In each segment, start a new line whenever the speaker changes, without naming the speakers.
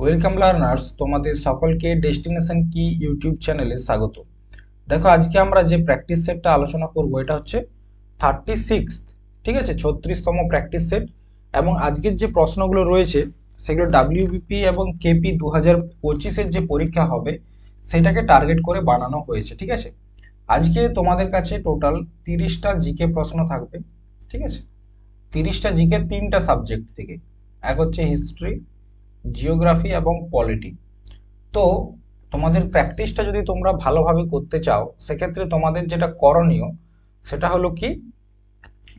Welcome learners তোমাদের সকলকে destination কি ইউটিউব চ্যানেলে স্বাগত। দেখো, আজকে আমরা যে প্র্যাকটিস সেটটা আলোচনা করব, এটা হচ্ছে থার্টি সিক্স ঠিক আছে? ছত্রিশতম প্র্যাকটিস সেট এবং আজকের যে প্রশ্নগুলো রয়েছে, সেগুলো ডাব্লিউবিপি এবং কেপি দু হাজার পঁচিশের যে পরীক্ষা হবে, সেটাকে টার্গেট করে বানানো হয়েছে, ঠিক আছে? আজকে তোমাদের কাছে টোটাল তিরিশটা জিকে প্রশ্ন থাকবে, ঠিক আছে? তিরিশটা জিকে তিনটা সাবজেক্ট থেকে। এক হচ্ছে হিস্ট্রি জিওগ্রাফি এবং পলিটি। তো তোমাদের প্র্যাকটিসটা যদি তোমরা ভালোভাবে করতে চাও, সেক্ষেত্রে তোমাদের যেটা করণীয়, সেটা হলো কি,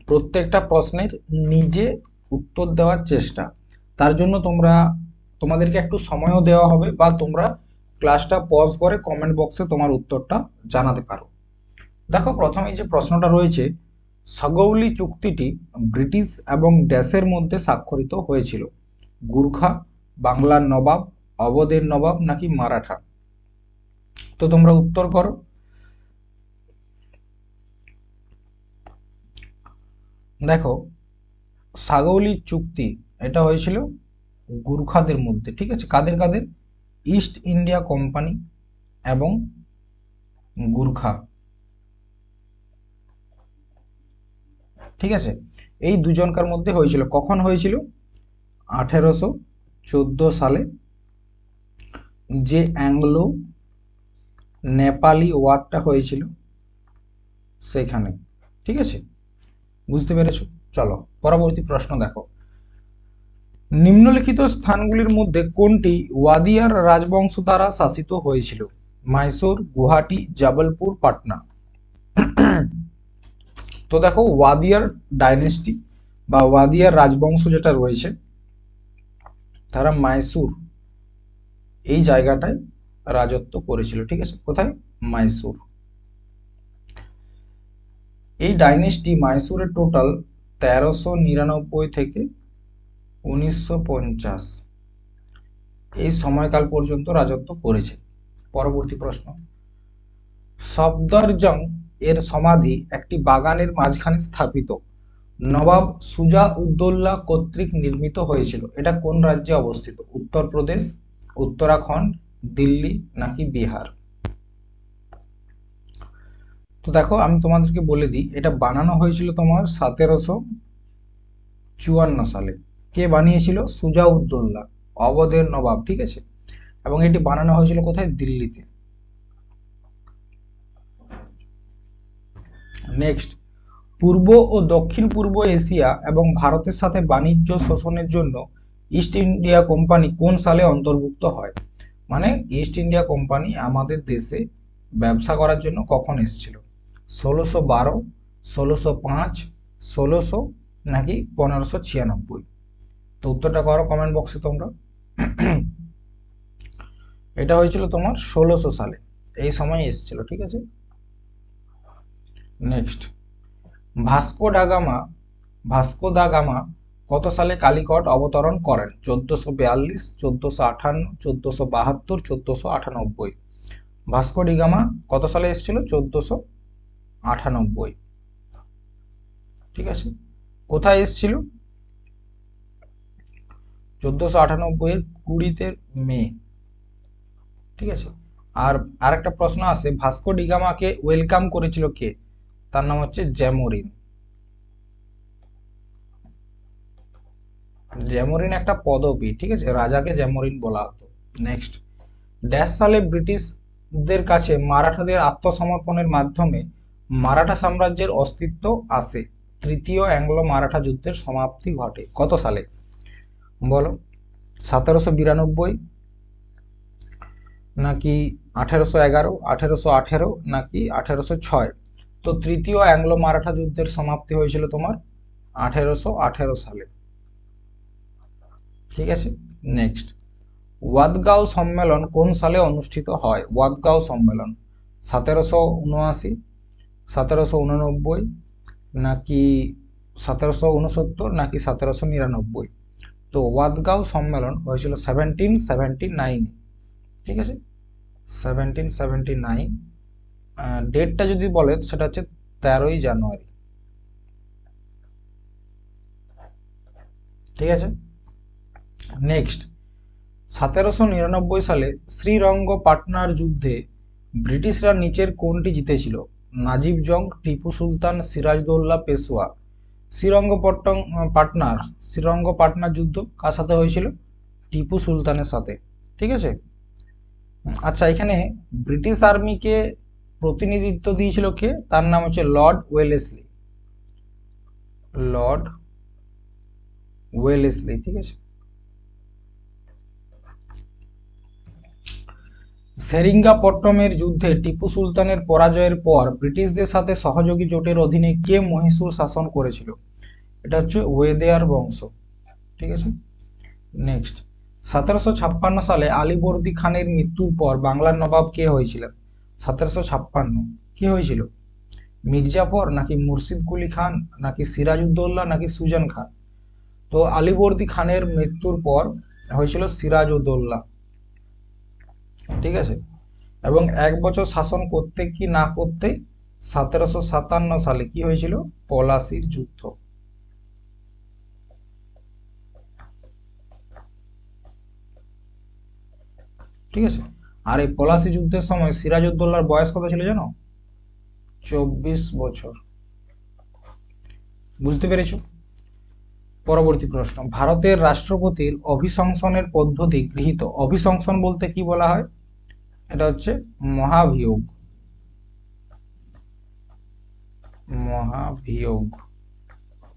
প্রত্যেকটা প্রশ্নের নিজে উত্তর দেওয়ার চেষ্টা। তার জন্য তোমরা, তোমাদেরকে একটু সময়ও দেওয়া হবে বা তোমরা ক্লাসটা পজ করে কমেন্ট বক্সে তোমার উত্তরটা জানাতে পারো। দেখো, প্রথমে যে প্রশ্নটা রয়েছে, সগৌলি চুক্তিটি ব্রিটিশ এবং ড্যাশের মধ্যে স্বাক্ষরিত হয়েছিল। গুর্খা বাংলার নবাব, অবধের নবাব নাকি মারাঠা? তো তোমরা উত্তর করো। দেখো সাগৌলি চুক্তি, এটা হয়েছিল গুর্খাদের মধ্যে, ঠিক আছে? কাদের কাদের? ইস্ট ইন্ডিয়া কোম্পানি এবং গুর্খা। ঠিক আছে? এই দুজনকার মধ্যে হয়েছিল। কখন হয়েছিল? আঠেরোশো চোদ্দ সালে যে অ্যাংলো নেপালি ওয়ারটা হয়েছিল সেখানে, ঠিক আছে? বুঝতে পেরেছ? চলো, পরবর্তী প্রশ্ন দেখো। নিম্নলিখিত স্থানগুলির মধ্যে কোনটি ওয়াদিয়ার রাজবংশ দ্বারা শাসিত হয়েছিল? মাইসোর, গুয়াহাটি, জবলপুর, পাটনা। তো দেখো, ওয়াদিয়ার ডাইনেস্টি বা ওয়াদিয়ার রাজবংশ যেটা রয়েছে তারা মাইসুর। এই জায়গাটায় রাজত্ব করেছিল, ঠিক আছে? কোথায়? মাইসুর। এই ডাইনেস্টি মাইসুরের টোটাল তেরোশো নিরানব্বই থেকে উনিশশো পঞ্চাশ। এই সময়কাল পর্যন্ত রাজত্ব করেছে। পরবর্তী প্রশ্ন। সফদরজং এর সমাধি একটি বাগানের মাঝখানে স্থাপিত। নবাব সুজা উদ্দৌল্লা কর্তৃক নির্মিত হয়েছিল। এটা কোন রাজ্যে অবস্থিত? উত্তরপ্রদেশ, উত্তরাখণ্ড, দিল্লি নাকি বিহার? তো দেখো, আমি তোমাদেরকে বলে দিই, এটা বানানো হয়েছিল তোমার সতেরোশো চুয়ান্ন সালে। কে বানিয়েছিল? সুজা উদ্দৌল্লা অবধের নবাব, ঠিক আছে? এবং এটি বানানো হয়েছিল কোথায়? দিল্লিতে। নেক্সট পূর্ব ও দক্ষিণ পূর্ব এশিয়া এবং ভারতের সাথে বাণিজ্য শোষণের জন্য ইস্ট ইন্ডিয়া কোম্পানি কোন সালে অন্তর্ভুক্ত হয়? মানে ইস্ট ইন্ডিয়া কোম্পানি আমাদের দেশে ব্যবসা করার জন্য কখন এসেছিল? ষোলোশো বারো, ষোলোশো পাঁচ, ষোলোশো নাকি পনেরোশো ছিয়ানব্বই? তো উত্তরটা করো কমেন্ট বক্সে তোমরা। এটা হয়েছিল তোমার ষোলোশো সালে। এই সময় এসেছিল, ঠিক আছে? Next Vasco da Gama Vasco da Gama কত সালে কালিকট অবতরণ করেন? চোদ্দশো বিয়াল্লিশ, চোদ্দশো আঠান্ন, চোদ্দশো বাহাত্তর, চোদ্দশো আটানব্বই। ভাস্কো ডিগামা কত সালে এসেছিল? চোদ্দশো আটানব্বই। ঠিক আছে? কোথায় এসেছিল? চোদ্দশো আটানব্বই কুড়িতে মে। ঠিক আছে? আর আরেকটা প্রশ্ন আছে ভাস্কো ডিগামাকে ওয়েলকাম করেছিল কে? তার নাম হচ্ছে জ্যামোরিন। জ্যামোরিন একটা পদবি, ঠিক আছে? রাজাকে জ্যামোরিন বলা হতো। নেক্সট ড্যাশ সালে ব্রিটিশদের কাছে মারাঠাদের আত্মসমর্পণের মাধ্যমে মারাঠা সাম্রাজ্যের অস্তিত্ব আসে। তৃতীয় অ্যাংলো মারাঠা যুদ্ধের সমাপ্তি ঘটে। কত সালে? বলো। সতেরোশো বিরানব্বই নাকি আঠেরোশো এগারো, আঠেরোশো আঠেরো নাকি আঠেরোশো ছয়? তো তৃতীয় অ্যাংলো মারাঠা যুদ্ধের সমাপ্তি হয়েছিল তোমার আঠেরোশো আঠেরো সালে। ঠিক আছে? নেক্সট ওয়াদগাঁও সম্মেলন কোন সালে অনুষ্ঠিত হয়? ওয়াদগাঁও সম্মেলন। সতেরোশো উনআশি, সতেরোশো উননব্বই, নাকি সতেরোশো উনসত্তর, নাকি সতেরোশো নিরানব্বই? তো ওয়াদগাঁও সম্মেলন হয়েছিল সেভেন্টিন সেভেন্টি নাইন ঠিক আছে? সেভেন্টিন সেভেন্টি নাইন ডেটটা যদি বলে সেটা হচ্ছে তেরোই জানুয়ারি। ঠিক আছে? নেক্সট সতেরোশো নিরানব্বই সালে শ্রীরঙ্গপাটনার যুদ্ধে ব্রিটিশরা নিচের কোনটি জিতেছিল। নাজিব জং, টিপু সুলতান, সিরাজদৌল্লা, পেশোয়া। শ্রীরঙ্গপট্টন পাটনার, শ্রীরঙ্গপাটনার যুদ্ধ কার সাথে হয়েছিল? টিপু সুলতানের সাথে। ঠিক আছে? আচ্ছা এখানে ব্রিটিশ আর্মিকে প্রতিনিধিত্ব দিয়েছিল কে? তার নাম হচ্ছে লর্ড ওয়েলেসলি। লর্ড ওয়েলেসলি, ঠিক আছে? সেরিঙ্গাপট্টমের যুদ্ধে টিপু সুলতানের পরাজয়ের পর ব্রিটিশদের সাথে সহযোগী জোটের অধীনে কে মহীশূর শাসন করেছিল? এটা হচ্ছে ওয়েদেয়ার বংশ, ঠিক আছে? নেক্সট সতেরোশো ছাপ্পান্ন সালে আলীবর্দী খানের মৃত্যুর পর বাংলার নবাব কে হয়েছিলেন? সতেরোশো ছাপ্পান্ন। কে হয়েছিল? মির্জাফর নাকি মুর্শিদ কুলি খান, নাকি সিরাজউদ্দৌল্লা নাকি সুজান খান? তো আলীবর্দী খানের মৃত্যুর পর হয়েছিল সিরাজউদ্দৌল্লা ঠিক আছে? এবং এক বছর শাসন করতে কি না করতে সতেরোশো সাতান্ন সালে কি হয়েছিল? পলাশির যুদ্ধ। ঠিক আছে? আর এই পলাশি যুদ্ধের সময় সিরাজউদ্দৌলার বয়স কত ছিল জানো? চব্বিশ বছর। বুঝতে পেরেছ? পরবর্তী প্রশ্ন। ভারতের রাষ্ট্রপতির অভিশংসনের পদ্ধতি গৃহীত। অভিশংসন বলতে কি বলা হয়? এটা হচ্ছে মহাভিয়োগ। মহাভিয়োগ।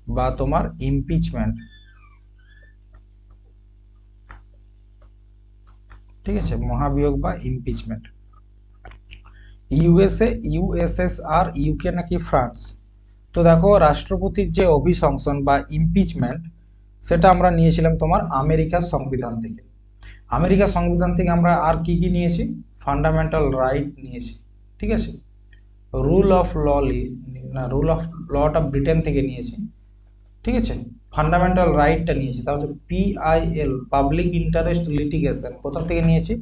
বা তোমার ইমপিচমেন্ট ঠিক আছে? মহাবিয়োগ বা ইমপিচমেন্ট ইউএসএ ইউএসএসআর ইউকে নাকি ফ্রান্স তো দেখো, রাষ্ট্রপতির যে অভিশংসন বা ইমপিচমেন্ট সেটা আমরা নিয়েছিলাম তোমার আমেরিকার সংবিধান থেকে। আমেরিকার সংবিধান থেকে আমরা আর কি কি নিয়েছি? ফান্ডামেন্টাল রাইট নিয়েছি। ঠিক আছে? রুল অফ ল না রুল অফ লটা ব্রিটেন থেকে নিয়েছি। ঠিক আছে? ফান্ডামেন্টাল রাইটটা নিয়েছি তা হচ্ছে পিআইএল পাবলিক ইন্টারেস্ট লিটিগেশন কোথা থেকে নিয়েছি?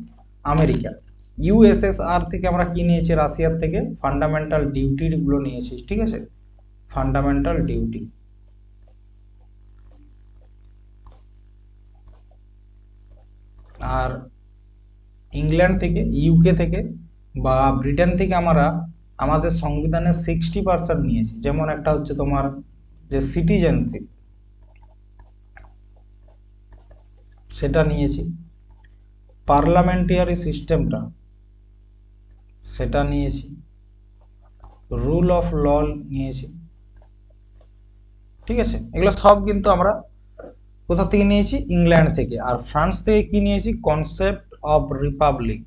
আমেরিকা। ইউএসএসআর থেকে আমরা কি নিয়েছি? রাশিয়ার থেকে। ফান্ডামেন্টাল ডিউটিগুলো নিয়েছি, ঠিক আছে? ফান্ডামেন্টাল ডিউটি আর ইংল্যান্ড থেকে ইউকে থেকে বা ব্রিটেন থেকে আমরা আমাদের সংবিধানের সিক্সটি পার্সেন্ট নিয়েছি। যেমন একটা হচ্ছে তোমার যে সিটিজেনশিপ সেটা নিয়েছি। পার্লামেন্টারি সিস্টেমটা সেটা নিয়েছি। রুল অফ ল নিয়েছি। ঠিক আছে? এগুলো সব কিন্তু আমরা কোথা থেকে নিয়েছি? ইংল্যান্ড থেকে। আর ফ্রান্স থেকে কি নিয়েছি? Concept of republic.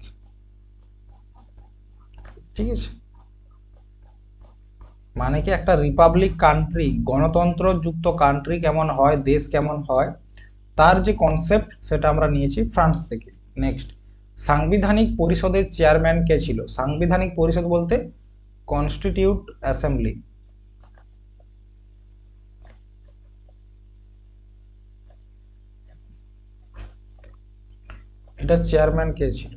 ঠিক আছে? মানে কি একটা রিপাবলিক কান্ট্রি গণতন্ত্র যুক্ত কান্ট্রি কেমন হয়, দেশ কেমন হয়? তার যে কনসেপ্ট সেটা আমরা নিয়েছি ফ্রান্স থেকে। নেক্সট সাংবিধানিক পরিষদের চেয়ারম্যান কে ছিল? সাংবিধানিক পরিষদ বলতে কনস্টিটিউট অ্যাসেম্বলি এটা চেয়ারম্যান কে ছিল?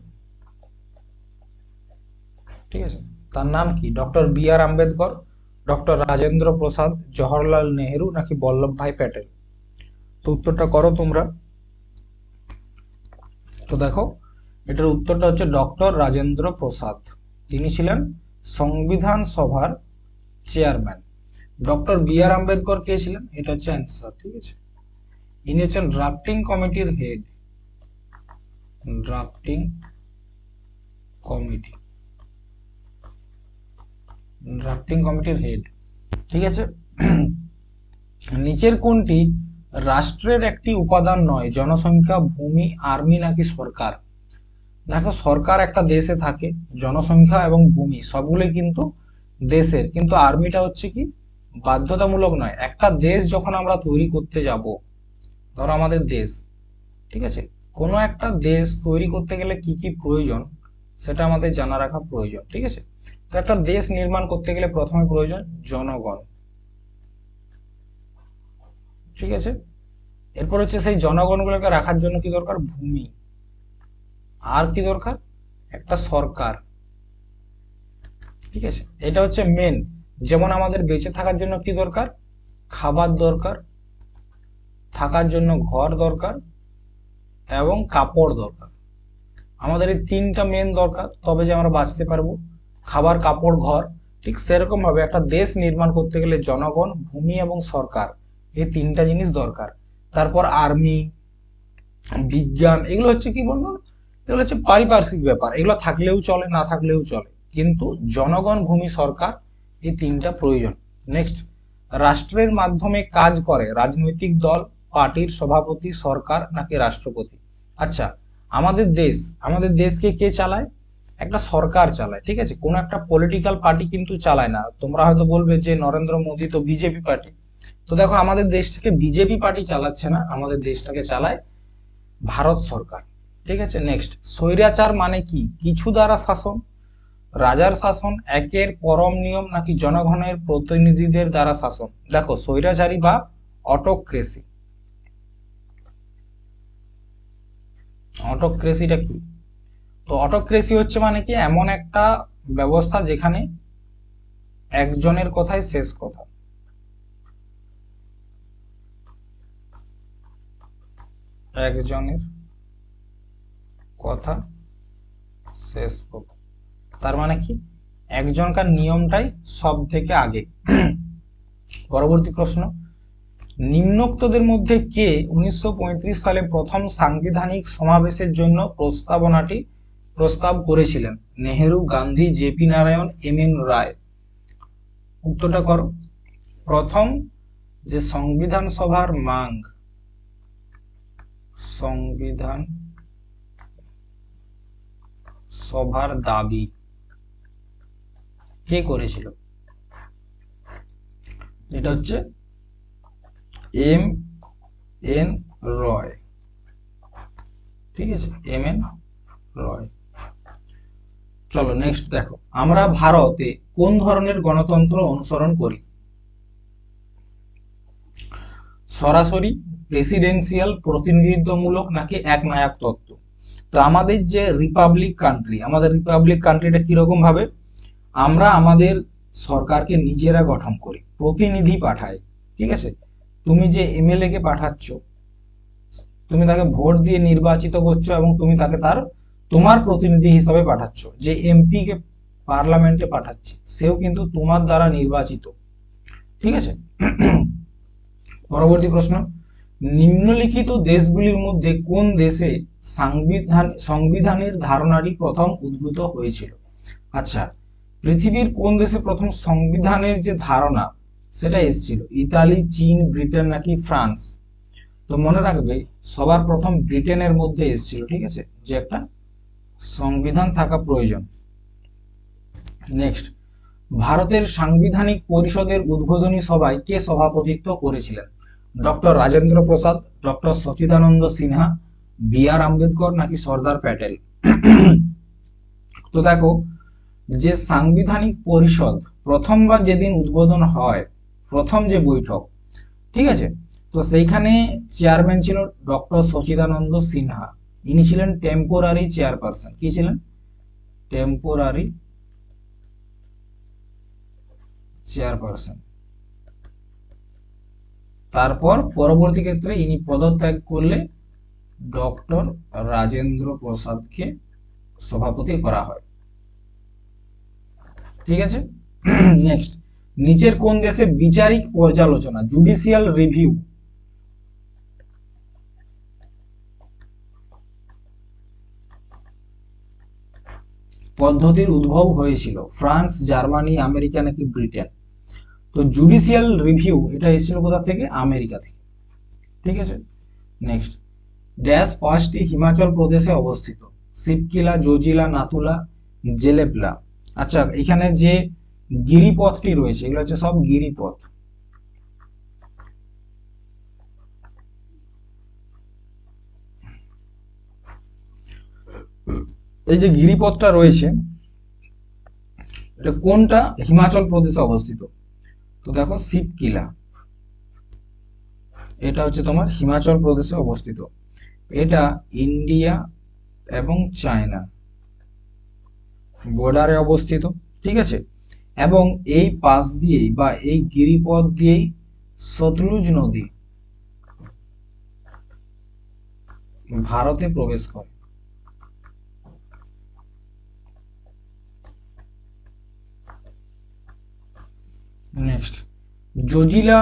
ঠিক আছে? তার নাম কি? Doctor B R Ambedkar doctor Rajendra Prasad Jawaharlal Nehru নাকি বল্লভভাই প্যাটেল? তো উত্তরটা করো তোমরা। তো দেখো, এটার উত্তরটা হচ্ছে ডক্টর রাজেন্দ্র প্রসাদ। তিনি ছিলেন সংবিধান সভার chairman. Doctor B R Ambedkar কে ছিলেন? এটা হচ্ছে অ্যান্সার ঠিক আছে? ইনি হচ্ছেন ড্রাফটিং কমিটির হেড ড্রাফটিং কমিটি ড্রাফটিং কমিটির হেড ঠিক আছে? নিচের কোনটি রাষ্ট্রের একটি উপাদান নয়, জনসংখ্যা, ভূমি, আর্মি নাকি সরকার। দেখো, সরকার একটা দেশে থাকে, জনসংখ্যা এবং ভূমি, সবগুলোই কিন্তু দেশের। কিন্তু আর্মিটা হচ্ছে কি? বাধ্যতামূলক নয়। একটা দেশ যখন আমরা তৈরি করতে যাব, ধরো আমাদের দেশ, ঠিক আছে? কোনো একটা দেশ তৈরি করতে গেলে কি কি প্রয়োজন, সেটা আমাদের জানা রাখা প্রয়োজন, ঠিক আছে? তো একটা দেশ নির্মাণ করতে গেলে প্রথমে প্রয়োজন জনগণ। ঠিক আছে? এরপর হচ্ছে সেই জনগণগুলোকে রাখার জন্য কি দরকার? ভূমি। আর কি দরকার? একটা সরকার। ঠিক আছে? এটা হচ্ছে মেন যেমন আমাদের বেঁচে থাকার জন্য কি দরকার? খাবার দরকার, থাকার জন্য ঘর দরকার এবং কাপড় দরকার। আমাদের এই তিনটা মেন দরকার, তবে যে আমরা বাঁচতে পারব। খাবার, কাপড়, ঘর, ঠিক সেরকম ভাবে একটা দেশ নির্মাণ করতে গেলে জনগণ, ভূমি এবং সরকার। এই তিনটা জিনিস দরকার। তারপর আর্মি বিজ্ঞান, এগুলো হচ্ছে কি বলব এগুলো হচ্ছে পারিপার্শ্বিক ব্যাপার। এগুলো থাকলেও চলে, না থাকলেও চলে। কিন্তু জনগণ, ভূমি, সরকার, এই তিনটা প্রয়োজন। নেক্সট রাষ্ট্রের মাধ্যমে কাজ করে। রাজনৈতিক দল, পার্টির সভাপতি, সরকার নাকি রাষ্ট্রপতি? আচ্ছা আমাদের দেশ, আমাদের দেশকে কে চালায়? একটা সরকার চালায়, ঠিক আছে? কোন একটা পলিটিক্যাল পার্টি কিন্তু চালায় না। তোমরা হয়তো বলবে যে, নরেন্দ্র মোদী তো বিজেপি পার্টি তো দেখো, আমাদের দেশটাকে বিজেপি পার্টি চালাচ্ছে না, আমাদের দেশটাকে চালায় ভারত সরকার। ঠিক আছে নেক্সট স্বৈরাচার মানে কি? কিছু দ্বারা শাসন, রাজার শাসন, একের পরম নিয়ম নাকি জনগণের প্রতিনিধিদের দ্বারা শাসন? দেখো, স্বৈরাচারী বা অটোক্রেসি অটোক্রেসিটা কি? তো অটোক্রেসি হচ্ছে মানে কি? এমন একটা ব্যবস্থা যেখানে একজনের কথাই শেষ কথা। একজনের কথা শেষ কথা তার মানে কি? একজনকার নিয়মটাই সব থেকে আগে। পরবর্তী প্রশ্ন, নিম্নোক্তদের মধ্যে কে উনিশশো পঁয়ত্রিশ সালে প্রথম সাংবিধানিক সমাবেশের জন্য প্রস্তাবনাটি প্রস্তাব করেছিলেন? Nehru, Gandhi JP Narayan, M N Roy. উত্তরটা করো। প্রথম যে সংবিধান সভার মাং সংবিধান সভার দাবি কে করেছিল? এটা হচ্ছে এম এন রয়। ঠিক আছে, এম এন রয়। চলো নেক্সট দেখো। আমরা ভারতে কোন ধরনের গণতন্ত্র অনুসরণ করি? সরাসরি প্রেসিডেন্সিয়াল প্রতিনিধিত্বমূলক নাকি এক নায়ক তত্ত্ব? তো আমাদের যে রিপাবলিক কান্ট্রি আমাদের রিপাবলিক কান্ট্রিটা কীরকম ভাবে? আমরা আমাদের সরকারকে নিজেরা গঠন করি, প্রতিনিধি পাঠাই, ঠিক আছে? তুমি যে এমএলএ কে পাঠাচ্ছ, তুমি তাকে ভোট দিয়ে নির্বাচিত করছ এবং তুমি তাকে তার, তোমার প্রতিনিধি হিসাবে পাঠাচ্ছ, যে এমপি কে পার্লামেন্টে পাঠাচ্ছে, সেও কিন্তু তোমার দ্বারা নির্বাচিত, ঠিক আছে? পরবর্তী প্রশ্ন। নিম্নলিখিত দেশগুলির মধ্যে কোন দেশে সংবিধান, সংবিধানের ধারণাটি প্রথম উদ্ভূত হয়েছিল? আচ্ছা পৃথিবীর কোন দেশে প্রথম সংবিধানের যে ধারণা, সেটা এসেছিল? ইতালি, চীন, ব্রিটেন নাকি ফ্রান্স? তো মনে রাখবে, সবার প্রথম ব্রিটেনের মধ্যে এসেছিল, ঠিক আছে? যে একটা সংবিধান থাকা প্রয়োজন। নেক্সট, ভারতের সাংবিধানিক পরিষদের উদ্বোধনী সভায় কে সভাপতিত্ব করেছিলেন? Doctor Rajendra Prasad, doctor Sachchidananda Sinha, B R Ambedkar নাকি সর্দার প্যাটেল? তো দেখো, যে সাংবিধানিক পরিষদ প্রথমবার যেদিন উদ্বোধন হয়, প্রথম যে বৈঠক, ঠিক আছে? তো সেইখানে চেয়ারম্যান ছিল ডক্টর সচিদানন্দ সিনহা। ইনি ছিলেন টেম্পোরারি চেয়ারপারসন কি ছিলেন? টেম্পোরারি চেয়ারপারসন তারপর পরবর্তী ক্ষেত্রে ইনি পদত্যাগ করলে ডক্টর রাজেন্দ্র প্রসাদকে সভাপতি করা হয়। ঠিক আছে? নেক্সট নিচের কোন দেশে বিচারিক পর্যালোচনা জুডিশিয়াল রিভিউ পদ্ধতির উদ্ভব হয়েছিল। ফ্রান্স, জার্মানি, আমেরিকা নাকি ব্রিটেন? তো জুডিশিয়াল রিভিউ এটা এসেছিল কোথা থেকে? আমেরিকা থেকে। ঠিক আছে? নেক্সট ড্যাশ পাঁচটি হিমাচল প্রদেশে অবস্থিত। শিবকিলা জোজিলা, নাতুলা, জেলেপলা। আচ্ছা এখানে যে গিরিপথটি রয়েছে, এগুলো হচ্ছে সব গিরিপথ। এই যে গিরিপথটা রয়েছে, এটা কোনটা? হিমাচল প্রদেশে অবস্থিত। তো দেখো শিবকিলা এটা হচ্ছে তোমার হিমাচল প্রদেশে অবস্থিত। এটা ইন্ডিয়া এবং চায়না বর্ডারে অবস্থিত, ঠিক আছে? এবং এই পাশ দিয়েই বা এই গিরিপথ দিয়েই সতলুজ নদী ভারতে প্রবেশ করে। নেক্সট জজিলা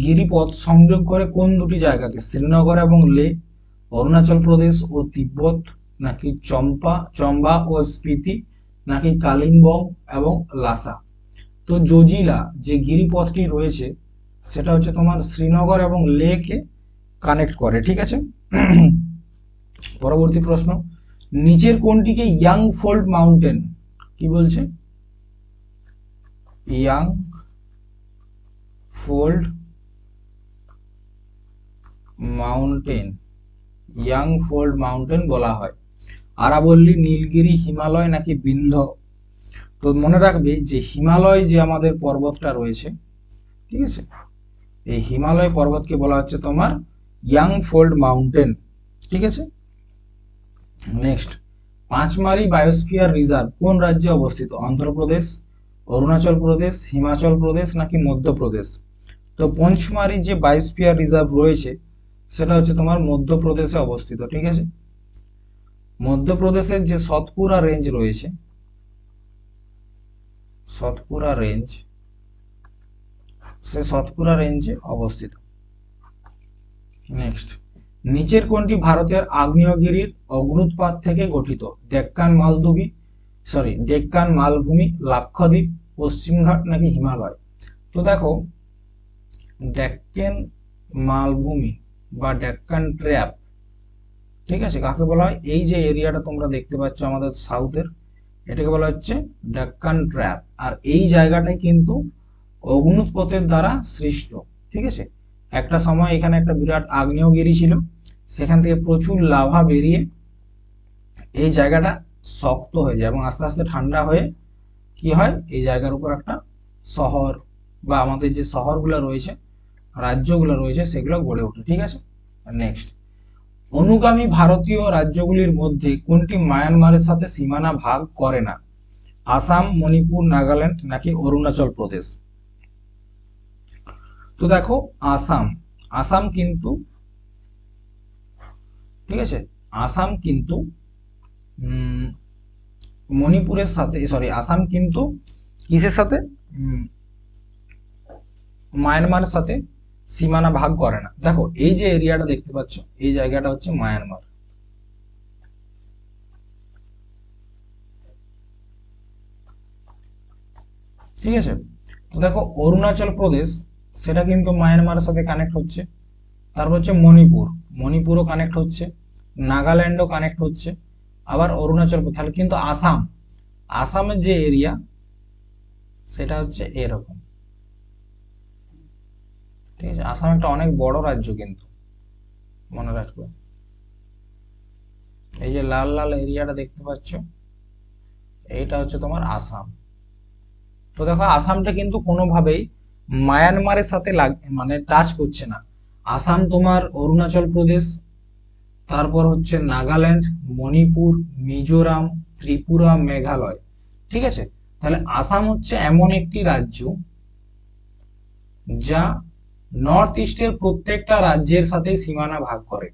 গিরিপথ সংযোগ করে কোন দুটি জায়গাকে? শ্রীনগর এবং লে, অরুণাচল প্রদেশ ও তিব্বত, নাকি চম্পা, চম্বা ও স্পিতি, নাকি কালিম্বং এবং লাসা? তো জজিলা যে গিরিপথটি রয়েছে, সেটা হচ্ছে তোমার শ্রীনগর এবং লেকে কানেক্ট করে, ঠিক আছে? পরবর্তী প্রশ্ন, নিচের কোনটিকে ইয়াং ফোল্ড মাউন্টেন কি বলছে? Young fold mountain, young fold mountain বলা হয়। আরাবল্লী, নীলগিরি, হিমালয় নাকি বিন্ধ্য? তো মনে রাখবে যে হিমালয় যে আমাদের পর্বতটা রয়েছে, ঠিক আছে? এই হিমালয় পর্বতকে বলা হচ্ছে তোমার ইয়াং ফোল্ড মাউন্টেন, ঠিক আছে? নেক্সট, পাঁচমারি বায়োস্ফিয়ার রিজার্ভ কোন রাজ্যে অবস্থিত? অন্ধ্রপ্রদেশ, অরুণাচল প্রদেশ, হিমাচল প্রদেশ নাকি মধ্যপ্রদেশ? তো পঞ্চমারি যে বায়োস্ফিয়ার রিজার্ভ রয়েছে, সেটা হচ্ছে তোমার মধ্যপ্রদেশে অবস্থিত, ঠিক আছে? মধ্যপ্রদেশের যে সতপুরা রেঞ্জ রয়েছে, সতপুরা রেঞ্জ সে সতপুরা রেঞ্জে অবস্থিত। নেক্সট নিচের কোনটি ভারতের আগ্নেয়গিরির অগ্নুৎপাত থেকে গঠিত? ডেক্কান মালভূমি সরি ডেক্কান মালভূমি, লাক্ষদ্বীপ, পশ্চিমঘাট নাকি হিমালয়? তো দেখো ডেক্কান মালভূমি বা ডেক্কান ট্র্যাপ। ঠিক আছে? কাকে বলা হয়? এই যে এরিয়াটা তোমরা দেখতে পাচ্ছ আমাদের সাউথের, এটাকে বলা হচ্ছে ডেক্কান ট্র্যাপ। আর এই জায়গাটাই কিন্তু অগ্নুৎপতের দ্বারা সৃষ্ট। ঠিক আছে? একটা সময় এখানে একটা বিরাট আগ্নেয়গিরি ছিল। সেখান থেকে প্রচুর লাভা বেরিয়ে এই জায়গাটা শক্ত হয়ে যায় এবং আস্তে আস্তে ঠান্ডা হয়ে কি হয়? এই জায়গার উপর একটা শহর বা আমাদের যে শহরগুলো রয়েছে রাজ্যগুলো রয়েছে সেগুলো গড়ে ওঠে, ঠিক আছে? নেক্সট অনুগামী ভারতীয় রাজ্যগুলির মধ্যে কোনটি মায়ানমারের সাথে সীমানা ভাগ করে না? আসাম, মণিপুর, নাগাল্যান্ড নাকি অরুণাচল প্রদেশ? তো দেখো, আসাম আসাম কিন্তু, ঠিক আছে? আসাম কিন্তু মণিপুরের সাথে সরি আসাম কিন্তু কিসের সাথে? মায়ানমারের সাথে সীমানা ভাগ করে না। দেখো, এই যে এরিয়াটা দেখতে পাচ্ছ, এই জায়গাটা হচ্ছে মায়ানমার ঠিক আছে? তো দেখো, অরুণাচল প্রদেশ, সেটা কিন্তু মায়ানমারের সাথে কানেক্ট হচ্ছে। তারপর হচ্ছে মণিপুর। মণিপুরও কানেক্ট হচ্ছে। নাগাল্যান্ডও কানেক্ট হচ্ছে। আবার অরুণাচল তাহলে কিন্তু আসাম। আসামের যে এরিয়া সেটা হচ্ছে এরকম। ঠিক আছে? আসাম একটা অনেক বড় রাজ্য কিন্তু, মনে রাখবে। এই যে লাল লাল এরিয়াটা দেখতে পাচ্ছ, এইটা হচ্ছে তোমার আসাম। তো দেখো, আসামটা কিন্তু কোনোভাবেই মায়ানমারের সাথে মানে টাচ করছে না। আসাম তোমার অরুণাচল প্রদেশ, তারপর হচ্ছে নাগাল্যান্ড, মণিপুর, মিজোরাম, ত্রিপুরা, মেঘালয়। ঠিক আছে? তাহলে আসাম হচ্ছে এমন একটি রাজ্য যা নর্থ ইস্টের প্রত্যেকটা রাজ্যের সাথে সীমানা ভাগ করে।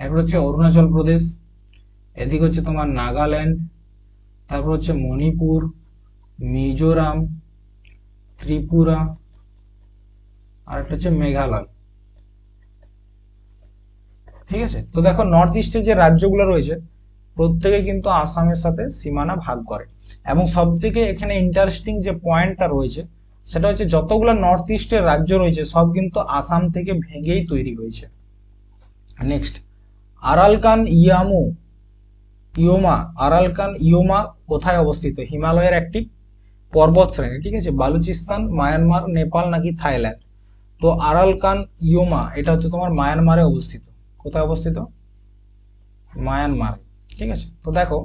একটা হচ্ছে অরুণাচল প্রদেশ, এদিকে হচ্ছে তোমার নাগাল্যান্ড, তারপর হচ্ছে মণিপুর, মিজোরাম, ত্রিপুরা আর একটা হচ্ছে মেঘালয়। ঠিক আছে? তো দেখো নর্থ ইস্টে যে রাজ্যগুলো রয়েছে, প্রত্যেকে কিন্তু আসামের সাথে সীমানা ভাগ করে। এবং সব থেকে এখানে ইন্টারেস্টিং যে পয়েন্টটা রয়েছে সেটা হচ্ছে যতগুলো নর্থ ইস্টের রাজ্য রয়েছে, সব কিন্তু আসাম থেকে ভেঙেই তৈরি হয়েছে। নেক্সট আরালকান ইয়ামু ইয়োমা আরালকান ইয়োমা কোথায় অবস্থিত? হিমালয়ের একটি পর্বত শ্রেণি, ঠিক আছে? বালুচিস্তান, মায়ানমার, নেপাল নাকি থাইল্যান্ড? তো আরালকান ইয়োমা এটা হচ্ছে তোমার মায়ানমারে অবস্থিত। কোথায় অবস্থিত? মায়ানমার, ঠিক আছে? তো দেখো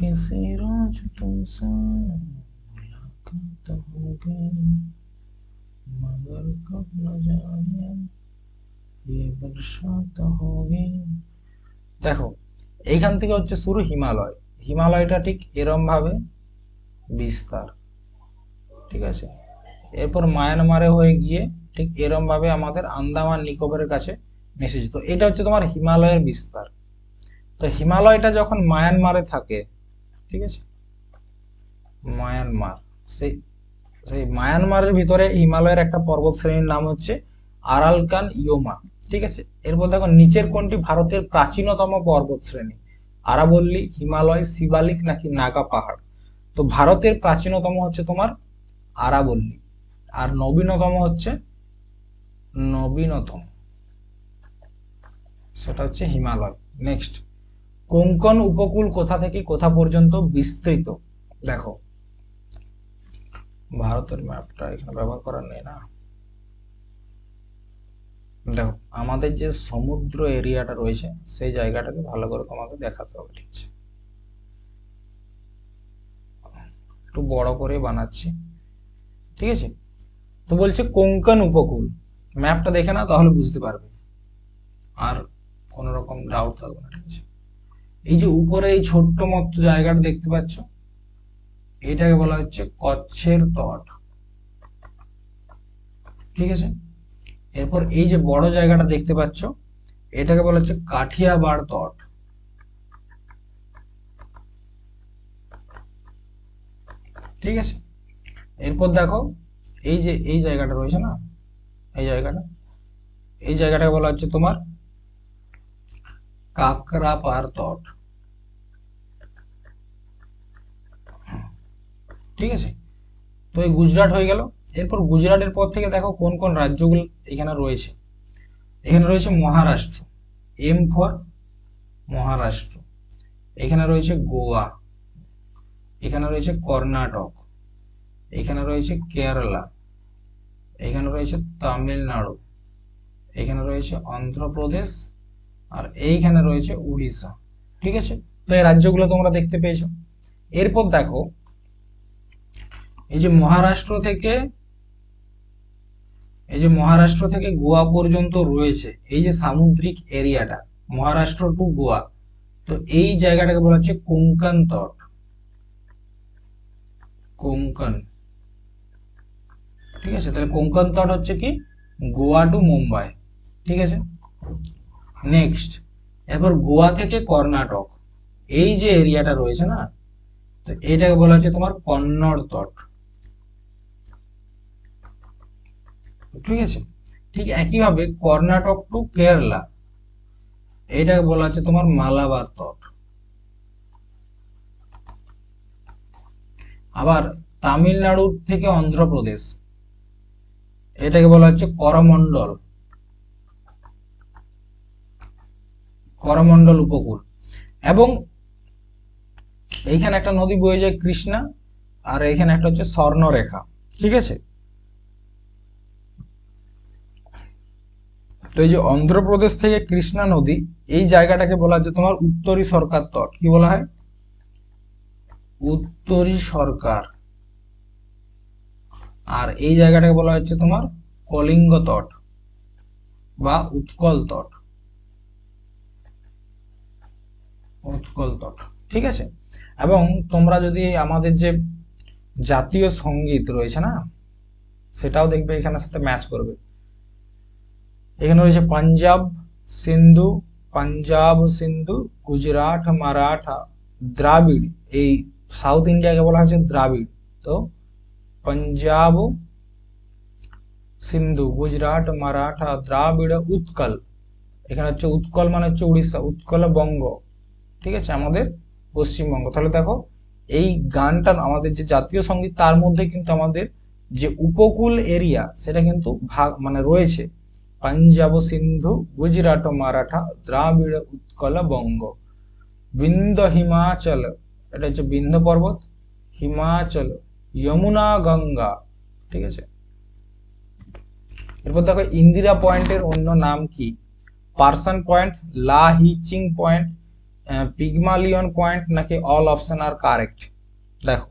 किसी रोज तुमसे मुलाकात होगी मगर कब न जाने ये बरसात होगी দেখো এইখান থেকে হচ্ছে শুরু হিমালয় হিমালয়টা ঠিক এরম ভাবে বিস্তার ঠিক আছে এরপর মায়ানমারে হয়ে গিয়ে ঠিক এরম ভাবে আমাদের আন্দামান নিকোবরের কাছে মিশে যেত এটা হচ্ছে তোমার হিমালয়ের বিস্তার তো হিমালয়টা যখন মায়ানমারে থাকে ঠিক আছে? মায়ানমার। সেই সেই মায়ানমারের ভিতরে হিমালয়ের একটা পর্বত শ্রেণির নাম হচ্ছে আরালকান ইয়োমা ঠিক আছে? এরপর দেখো, নিচের কোনটি ভারতের প্রাচীনতম পর্বত শ্রেণি? আরাবল্লী, হিমালয়, শিবালিক নাকি নাগা পাহাড়? তো ভারতের প্রাচীনতম হচ্ছে তোমার আরাবল্লী, আর নবীনতম হচ্ছে, নবীনতম। সেটা হচ্ছে হিমালয়। নেক্সট কোঙ্কন উপকূল কোথা থেকে কোথা পর্যন্ত বিস্তৃত? দেখো। ভারতের ম্যাপটা এখানে ব্যবহার করার নেই না। দেখো, আমাদের যে সমুদ্র এরিয়াটা রয়েছে, সেই জায়গাটাকে ভালো করে তোমাকে দেখাতে হবে, ঠিক আছে? একটু বড় করে বানাচ্ছি, ঠিক আছে? তো বলছে কোঙ্কন উপকূল। ম্যাপটা দেখে না তাহলে বুঝতে পারবে। আর কোন রকম ডাউট থাকবে না, ঠিক আছে? এই যে উপরে এই ছোট্ট মতো জায়গাটা দেখতে পাচ্ছ, এটাকে বলা হচ্ছে কচ্ছের তট। ঠিক আছে? এরপর এই যে বড় জায়গাটা দেখতে পাচ্ছ, এটাকে বলা হচ্ছে কাঠিয়াবাড় তট। ঠিক আছে? এরপর দেখো, এই যে এই জায়গাটা রয়েছে না? এই জায়গাটা? এই জায়গাটাকে বলা হচ্ছে তোমার কাকরাপাড় তট। ঠিক আছে? তো এই গুজরাট হয়ে গেল। এরপর গুজরাটের পর থেকে দেখো কোন কোন রাজ্যগুলো এখানে রয়েছে। এখানে রয়েছে মহারাষ্ট্র। M for Maharashtra. এখানে রয়েছে গোয়া। এখানে রয়েছে কর্ণাটক। এখানে রয়েছে কেরালা। এখানে রয়েছে তামিলনাড়ু। এখানে রয়েছে অন্ধ্রপ্রদেশ। আর এইখানে রয়েছে উড়িষ্যা, ঠিক আছে? তো এই রাজ্যগুলো তোমরা দেখতে পেয়েছ। এরপর দেখো, এই যে মহারাষ্ট্র থেকে, এই যে মহারাষ্ট্র থেকে গোয়া পর্যন্ত রয়েছে, এই যে সামুদ্রিক এরিয়াটা, মহারাষ্ট্র টু গোয়া, তো এই জায়গাটাকে বলা হচ্ছে কোঙ্কন তট। কোঙ্কন, ঠিক আছে? তাহলে কোঙ্কন তট হচ্ছে কি? গোয়া টু মুম্বাই, ঠিক আছে? নেক্সট এরপর গোয়া থেকে কর্ণাটক। এই যে এরিয়াটা রয়েছে না, তো এটাকে বলা হচ্ছে তোমার কন্নড় তট। ঠিক আছে? ঠিক একইভাবে কর্ণাটক টু কেরালা এটাকে বলা হচ্ছে তোমার মালাবার তট। আবার তামিলনাড়ু থেকে অন্ধ্রপ্রদেশ, এটাকে বলা হচ্ছে করমণ্ডল। করমণ্ডল উপকূল। এবং এইখানে একটা নদী বয়ে যায় কৃষ্ণা, আর এইখানে একটা হচ্ছে স্বর্ণরেখা। ঠিক আছে? তো এই যে অন্ধ্রপ্রদেশ থেকে কৃষ্ণা নদী, এই জায়গাটাকে বলা হচ্ছে তোমার উত্তরী সরকার তট। কি বলা হয়? উত্তরী সরকার। আর এই জায়গাটাকে বলা হচ্ছে তোমার কলিঙ্গ তট বা উৎকল তট। উৎকল তট ঠিক আছে? এবং তোমরা যদি আমাদের যে জাতীয় সংগীত রয়েছে না, সেটাও দেখবে এখানের সাথে ম্যাচ করবে। এখানে রয়েছে পাঞ্জাব সিন্ধু পাঞ্জাব সিন্ধু, গুজরাট, মারাঠা, দ্রাবিড়, এই সাউথ ইন্ডিয়াকে বলা হচ্ছে দ্রাবিড়। তো পাঞ্জাব, সিন্ধু, গুজরাট, মারাঠা, দ্রাবিড়, উৎকল। এখানে হচ্ছে উৎকল মানে হচ্ছে উড়িষ্যা, উৎকল বঙ্গ। ঠিক আছে, আমাদের পশ্চিমবঙ্গ। তাহলে দেখো, এই গানটা আমাদের যে জাতীয় সংগীত, তার মধ্যে কিন্তু আমাদের যে উপকূল এরিয়া, সেটা কিন্তু ভাগ মানে রয়েছে। পাঞ্জাব সিন্ধু, গুজরাট মারাঠা, দ্রাবিড় উৎকল বঙ্গ। বিন্দ হিমাচল, এটা হচ্ছে বিন্ধ্য পর্বত। হিমাচল, যমুনা গঙ্গা, ঠিক আছে? এরপর দেখো, ইন্দিরা পয়েন্টের অন্য নাম কি? Parson point, La Hitching point Pygmalion point নাকি অল অপশন আর কারেক্ট দেখো।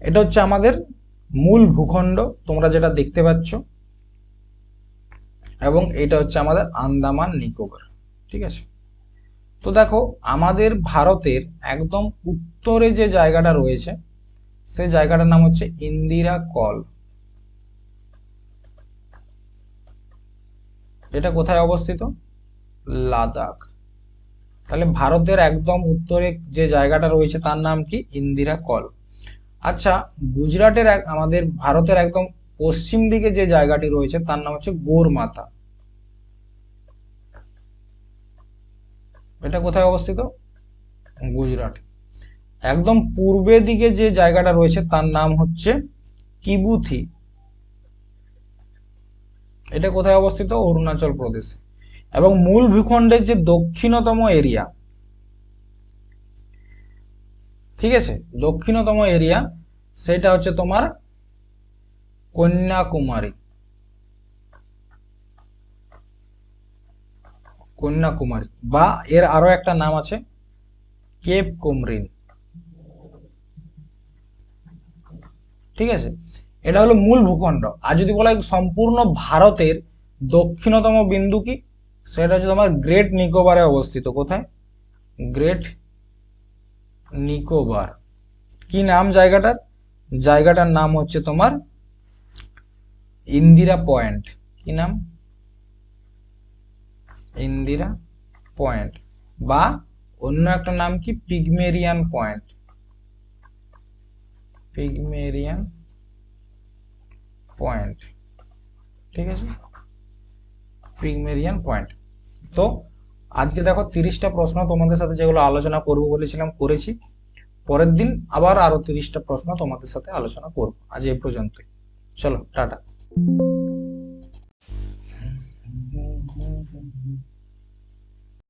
এটা হচ্ছে আমাদের মূল ভূখণ্ড, তোমরা যেটা দেখতে পাচ্ছ। এবং এটা হচ্ছে আমাদের আন্দামান নিকোবর, ঠিক আছে? তো দেখো, আমাদের ভারতের একদম উত্তরে যে জায়গাটা রয়েছে সেই জায়গাটার নাম হচ্ছে ইন্দিরা কল। এটা কোথায় অবস্থিত? লাদাখ। তাহলে ভারতের একদম উত্তরে যে জায়গাটা রয়েছে তার নাম কি? ইন্দিরা কল। আচ্ছা গুজরাটের আমাদের ভারতের একদম পশ্চিম দিকে যে জায়গাটি রয়েছে তার নাম হচ্ছে গোরমাতা। এটা কোথায় অবস্থিত? গুজরাট। একদম পূর্বের দিকে যে জায়গাটা রয়েছে তার নাম হচ্ছে কিবুথি। এটা কোথায় অবস্থিত? অরুণাচল প্রদেশে। এবং মূল ভূখণ্ডের যে দক্ষিণতম এরিয়া, ঠিক আছে? দক্ষিণতম এরিয়া, সেটা হচ্ছে তোমার কন্যাকুমারী। কন্যাকুমারী। বা এর আরও একটা নাম আছে, কেপ কুমরিন। ঠিক আছে? এটা হলো মূল ভূখণ্ড। আর যদি বলা হয় সম্পূর্ণ ভারতের দক্ষিণতম বিন্দু কি? সেটা হচ্ছে তোমার গ্রেট নিকোবরে অবস্থিত। কোথায়? গ্রেট নিকোবার কি নাম জায়গাটার? জায়গাটার নাম হচ্ছে তোমার ইন্দিরা পয়েন্ট। কি নাম? ইন্দিরা পয়েন্ট। বা অন্য একটা নাম কি? পিগমেরিয়ান পয়েন্ট পিগমেরিয়ান পয়েন্ট ঠিক আছে? পিগমেরিয়ান পয়েন্ট তো আজকে দেখো তিরিশটা প্রশ্ন তোমাদের সাথে যেগুলো আলোচনা করব বলেছিলাম, করেছি। পরের দিন আবার আরও তিরিশটা প্রশ্ন তোমাদের সাথে আলোচনা করব। আজ এই পর্যন্তই। চলো, টাটা।